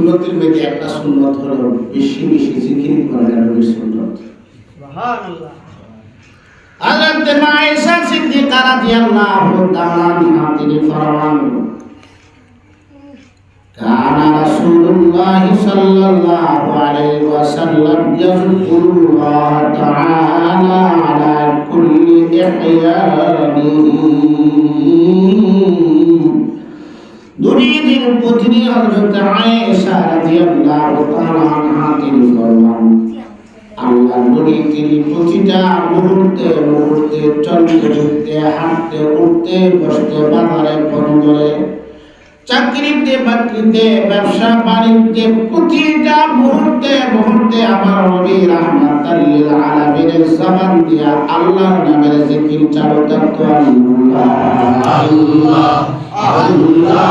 সুন্নতের মধ্যে একটা সুন্নত হলো বেশি বেশি জিকির করা নবীর সুন্নত সুবহানাল্লাহ হযরত মায়েশা সিদ্দিকা রাদিয়াল্লাহু তাআলা আনহা তিনি ফরমান كان رسول الله صلى الله عليه وسلم يذكر الله تعالى على كل إحيانه দুনিয়ার পত্নী হযরত আয়েশা রাদিয়াল্লাহু তাআলা আনহা তিনি ফরমান। আল্লাহর নবী তিনি প্রতিটা মুহূর্তে মুহূর্তে চলতে চলতে হাঁটতে, উঠতে, বসতে, বাজারে, বন্দরে চাকরিতে বাকরিতে ব্যবসা বাণিজ্যে প্রতিটা মুহূর্তে মুহূর্তে আমার নবী রাহমাতাল লিল আলামিনের জবান দিয়া আল্লাহর নামের জিকির চালু থাকতো আল্লাহ আল্লাহ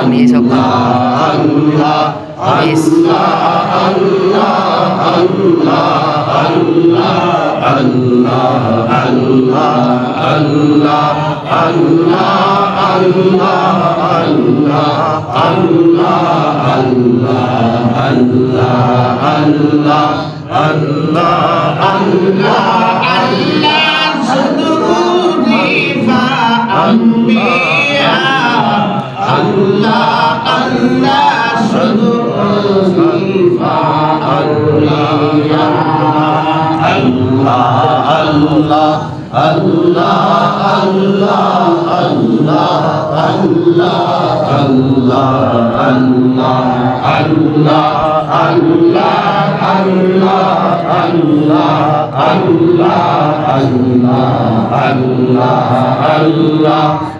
আমি সব বিশ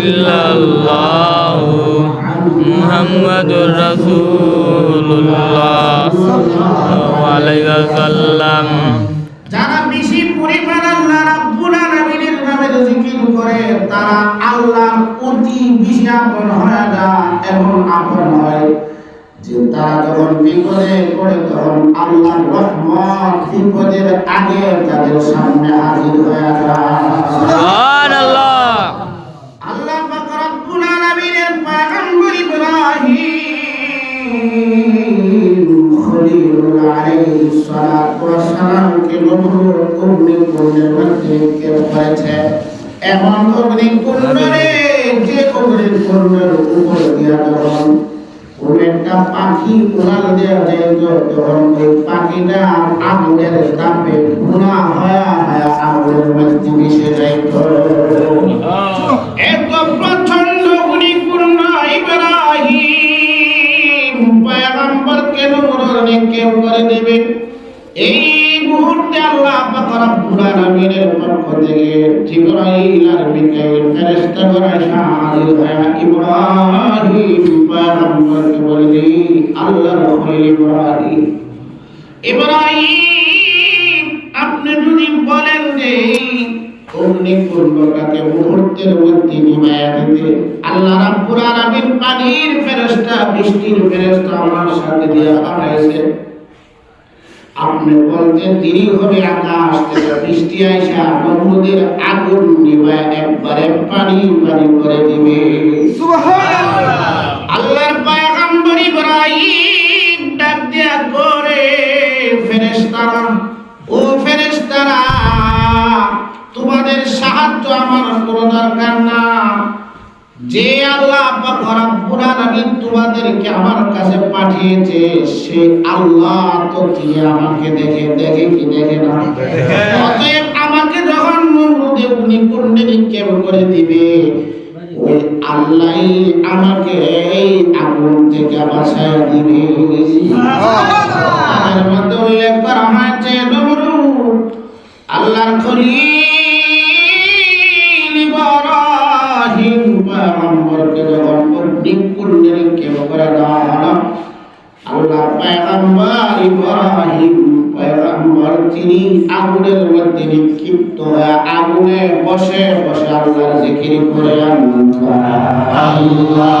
ইল্লাল্লাহ মুহাম্মাদুর রাসূলুল্লাহ সাল্লাল্লাহু আলাইহি যারা বেশি পরিমাণ আল্লাহ রাব্বুল আলামিনের নামের জিকির করে, তারা আল্লাহর অতি বেশি আপন হয়ে এবং আপন হয় যে তারা যখন বিপদে পড়ে তখন আল্লাহর রহমত বিপদের আগে তাদের সামনে হাজির হয়ে যায় আল্লাহ রব্বুল আলামিনের পয়গম্বর ইব্রাহিম খলিলুল আলাইহিস সালাতু ওয়াস সালামকে মধ্যে কেউ করেছে। এমন অগ্নিকুণ্ডরে যে অগ্নিকুণ্ডের উপর দিয়া যখন একটা পাখি উড়াল দেওয়া যায় তখন ওই পাখিটা আগুনের তাপে ভুনা হয়া হয়া আগুনের মধ্যে মিশে যাইত এত প্রচণ্ড গুণিপূর্ণ ইব্রাহিম করে দেবে। এই মুহূর্তে আল্লাহ রব্বুল আলামিনের পক্ষ থেকে জিবরাইল আর মিকাইল ফেরেশতাগণ হাজির হয়ে ইব্রাহিম পয়গম্বরকে বলে আল্লাহর খলিল ইব্রাহিম। ইব্রাহিম, আপনি যদি বলেন যে অগ্নিকুণ্ডটাকে মুহূর্তের মধ্যে নিমায়া দিতে, আল্লাহ রাব্বুল আলামিন পানির ফেরেশতা, বৃষ্টির ফেরেশতা আমার সাথে দিয়ে পাঠাইছে আপনি বলতেন দেরি হবে আকাশ বৃষ্টি আইসা নমরুদের আগুন নিবায় একবারে পানি পানি করে দিবে। আল্লাহর পয়গম্বর ইব্রাহিম ডাক দিয়া করে ফেরেশতারা ও ফেরেশতারা তোমাদের সাহায্য আমার কোনো দরকার না। যে আল্লাহ রব্বুল আলামিন তোমাদেরকে আমার কাছে পাঠিয়েছে সে আল্লাহ তো কি আমাকে দেখে দেখে কি দেখে না? অতএব আমাকে যখন নমরুদে উনি কুণ্ডে নিক্ষেপ করে দিবে ওই আল্লাহই আমাকে এই আগুন থেকে বাঁচায় দিবে। মধ্যে উল্লেখ করা হয়েছে আল্লাহর খলিল। আল্লাহ পয়গম্বর ইব্রাহিম পয়গম্বর তিনি আগুনের মধ্যে নিক্ষিপ্ত হয়ে আগুনে বসে বসে আল্লাহর জিকির করে আল্লাহ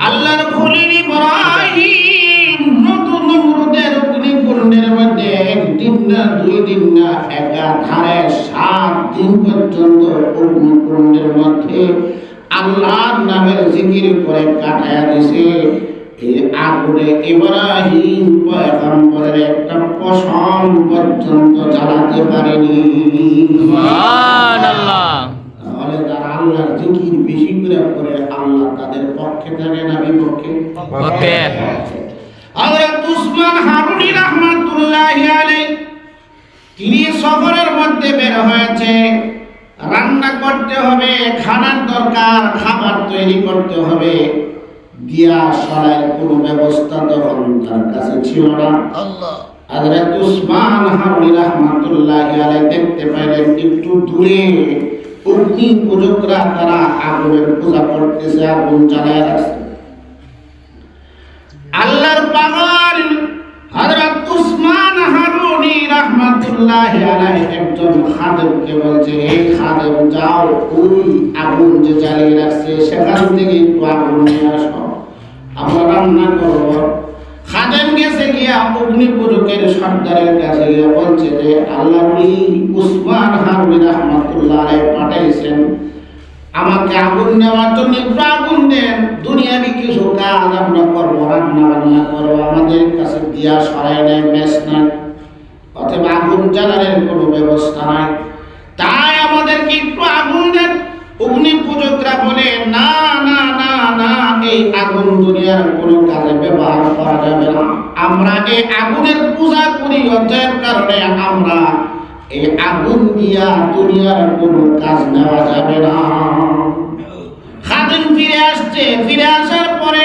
আল্লাহর খলিল ইব্রাহিম নতুন নমরুদের অগ্নিকুণ্ডের মধ্যে একদিন না দুই দিন না, একাধারে সাত দিন পর্যন্ত অগ্নিকুণ্ডের মধ্যে আল্লাহর নামের জিকির করে কাটায় দিছে। এই আগুনে ইব্রাহিম পয়গম্বরের একটা পশম পর্যন্ত জ্বালাতে পারেনি। সুবহানাল্লাহ। তাহলে যারা আল্লাহর জিকির বেশি করে করে আল্লাহ তাদের পক্ষে থাকে না বিপক্ষে। ওকে হযরত উসমান হারুনি রাহমাতুল্লাহি আলাইহি তিনি সফরের মধ্যে বের হয়েছে। রান্না করতে হবে খানার দরকার খাবার তৈরি করতে হবে। গিয়া সরাইয়ের কোনো ব্যবস্থা তখন তার কাছে ছিল না। হযরত উসমান হারুনি রাহমাতুল্লাহি আলাইহি দেখতে পাইলেন একটু দূরে অগ্নি পূজকরা তারা আগুনের পূজা করতেছে আগুন জ্বালায় রাখছে। আল্লাহর পাগল হযরত উসমান হারুনি রাহমাতুল্লাহ আলাইহি একজন খাদেমকে বলছে এই খাদেম যাও ওই আগুন যে জ্বালিয়ে রাখছে সেখান থেকে একটু আগুন নিয়ে আসো। রান্না করব খাদেম গেছে গিয়া অগ্নি পুজোকের সর্দারের কাছে গিয়া বলছে যে আল্লাহ উসমান হারুনি রাহমাতুল্লাহ পাঠাইছেন। আমাকে আগুন নেওয়ার জন্য একটু আগুন দেন। দুনিয়াবি কিছু কাজ আমরা করব রান্না বান্না করব, আমাদের কাছে দিয়া সরাই নেয়, মেস নাই অথবা আগুন জ্বালানোর কোনো ব্যবস্থা নাই। তাই আমাদেরকে একটু আগুন দেন। অগ্নি পূজকরা বলে, না না না না, এই আগুন দুনিয়ার কোনো কাজে ব্যবহার করা যাবে না। আমরা এই আগুনের পূজা করি অতএব কারণে আমরা এই আগুন দিয়া দুনিয়ার কোনো কাজ নেওয়া যাবে না। খাদিম ফিরে আসছে। ফিরে আসার পরে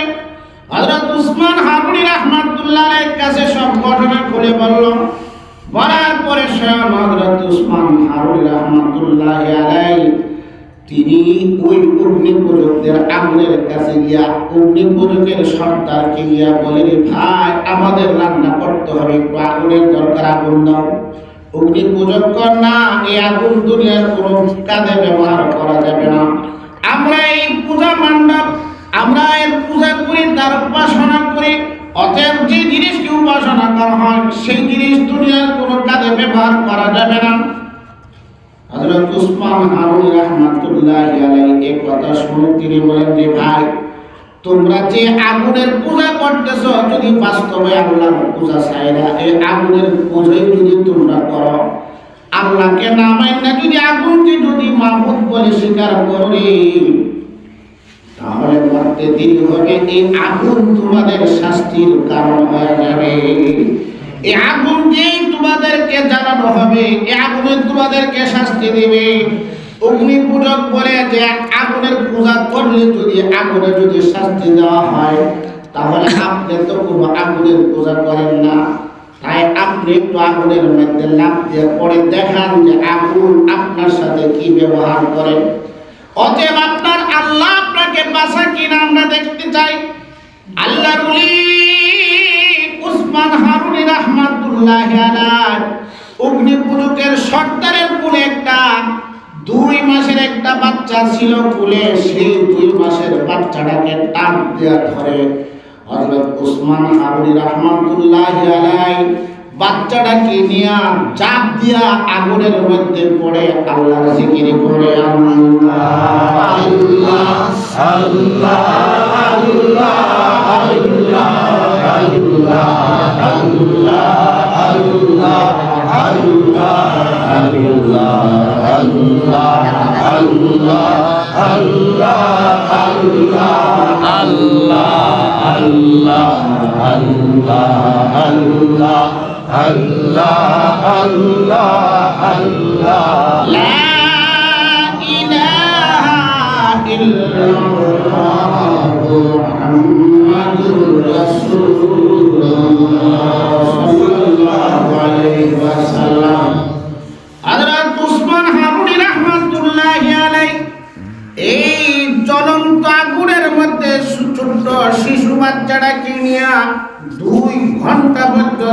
হযরত উসমান হারুনি রাহমাতুল্লাহ এর কাছে সব ঘটনা খুলে বলল। বলার পরে স্বয়ং হযরত উসমান হারুনি রাহমাতুল্লাহ আলাই তিনি ওই অগ্নি পূজকদের আগুনের কাছে গিয়া অগ্নি পূজকের সর্দারকে গিয়া বলে "রে ভাই, আমাদের রান্না করতে হবে, একটু আগুনের দরকার, আগুন দাও। অগ্নি পূজক কর না, এই আগুন দুনিয়ার কোনো কাজে ব্যবহার করা যাবে না। আমরা এই পূজা মণ্ডপ আমরা এর পূজা করি, তার উপাসনা করি। অতএব যে জিনিসকে উপাসনা করা হয়, সেই জিনিস দুনিয়ার কোনো কাজে ব্যবহার করা যাবে না। হযরত উসমান হারুন রাহমাতুল্লাহ আলাইহি এই কথা শুনে তিনি বলেন, যে ভাই, তোমরা যে আগুনের পূজা করতেছ, যদি বাস্তবে আল্লাহর পূজা চাই না, এই আগুনের পূজাই যদি তোমরা করো, আল্লাহকে নামাই না যদি আগুনকে যদি মাহবুদ বলে স্বীকার করি, তাহলে মরতে দেরি হবে, এই আগুন তোমাদের শাস্তির কারণ হয়ে যাবে। এই আগুন যেই তোমাদেরকে জানানো হবে এই আগুনে তোমাদেরকে শাস্তি দেবে। অগ্নি পূজক যে, আগুনের পূজা করলে যদি আগুনে যদি শাস্তি দেওয়া হয়, তাহলে আপনি তো আগুনের পূজা করেন না। তাই আপনি একটু আগুনের মধ্যে লাভ দিয়ে পরে দেখান যে আগুন আপনার সাথে কি ব্যবহার করেন। অতএব আপনার আল্লাহ আপনাকে বাসা কিনা আমরা দেখতে চাই। রহমাতুল্লাহ সর্দারের কোলে একটা দুই মাসের একটা বাচ্চা ছিল কোলে সেই দুই মাসের বাচ্চাটাকে টান দেয়া ধরে হযরত উসমান হারুনি রহমাতুল্লাহ আলাইহি বাচ্চাটাকে নিয়ে চাপ দিয়া আগুনের মধ্যে পড়ে আল্লাহর জিকির করে আল্লাহ আল্লাহ আল্লাহ আল্লাহ আল্লাহ محمد رسول الله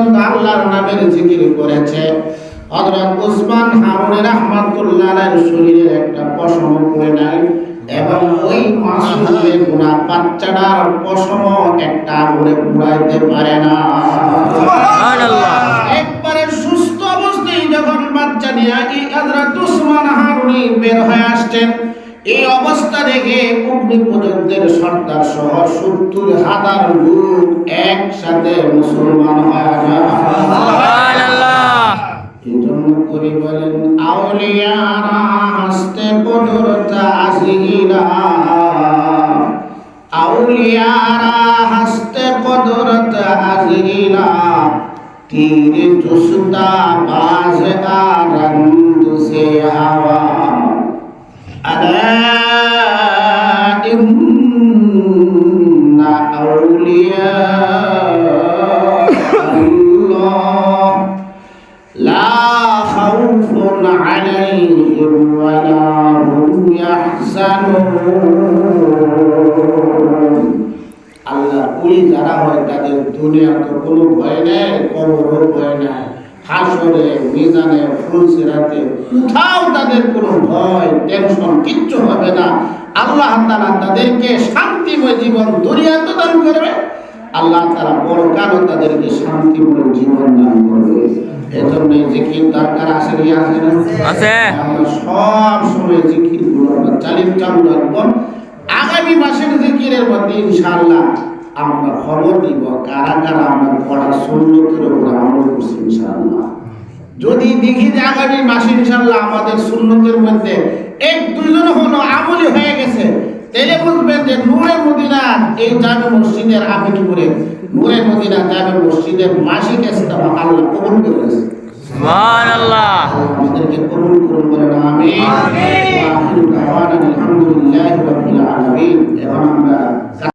পর্যন্ত আল্লাহর নামের জিকির করেছে। হযরত উসমান হারুন রাহমাতুল্লাহর শরীরে একটা পশম পড়ে নাই এবং ওই মাসুমের গুণা বাচ্চাটার পশম একটা আগুনে পুড়াইতে পারে না। সুবহানাল্লাহ। একবারে সুস্থ অবস্থায় যখন বাচ্চা নিয়ে হযরত উসমান হারুনি বের হয়ে আসছেন এই অবস্থা দেখে অগ্নিপর্যন্তের সর্দার সহ সত্তর হাজার লোক একসাথে মুসলমান তিনি এজন্য আউলিয়ারা হাসতে আউলিয়ারা আল্লাহ ওই যারা হয় তাদের দুনিয়া তো কোনো ভয় নেই কবরও ভয় নাই। হাসরে মিজানে ফুলসিরাতে কোথাও তাদের কোনো ভয় টেনশন কিচ্ছু হবে না। আল্লাহ তাআলা তাদেরকে শান্তিময় জীবন দুনিয়াতে দান করবে। আল্লাহ তারা পরকালও তাদেরকে শান্তিময় জীবন দান করবে। এজন্য জিকির দরকার আছে কি আছে না? আছে। আমরা সব সময় জিকিরগুলো চালিয়ে চালু রাখব। আগামী মাসের জিকিরের মধ্যে ইনশাআল্লাহ আমরা খবর দিব, কারা কারা আমরা পড়া সুন্নতের উপর আমল করছি ইনশাআল্লাহ। যদি দেখি যে আগামী মাসে ইনশাআল্লাহ আমাদের সুন্নতের মধ্যে এক, দুইজন হলো আমলি হয়ে গেছে, তাহলে বুঝবেন যে নূরে মদিনা এই জামে মসজিদের আমিন করে, নূরে মদিনা জামে মসজিদের মাসিক ইস্তেমা আল্লাহ কবুল করেছে সুবহানাল্লাহ আমাদেরকে কবুল করুন বলেন আমিন আমিন আলহামদুলিল্লাহ রাব্বিল আলামিন এখন আমরা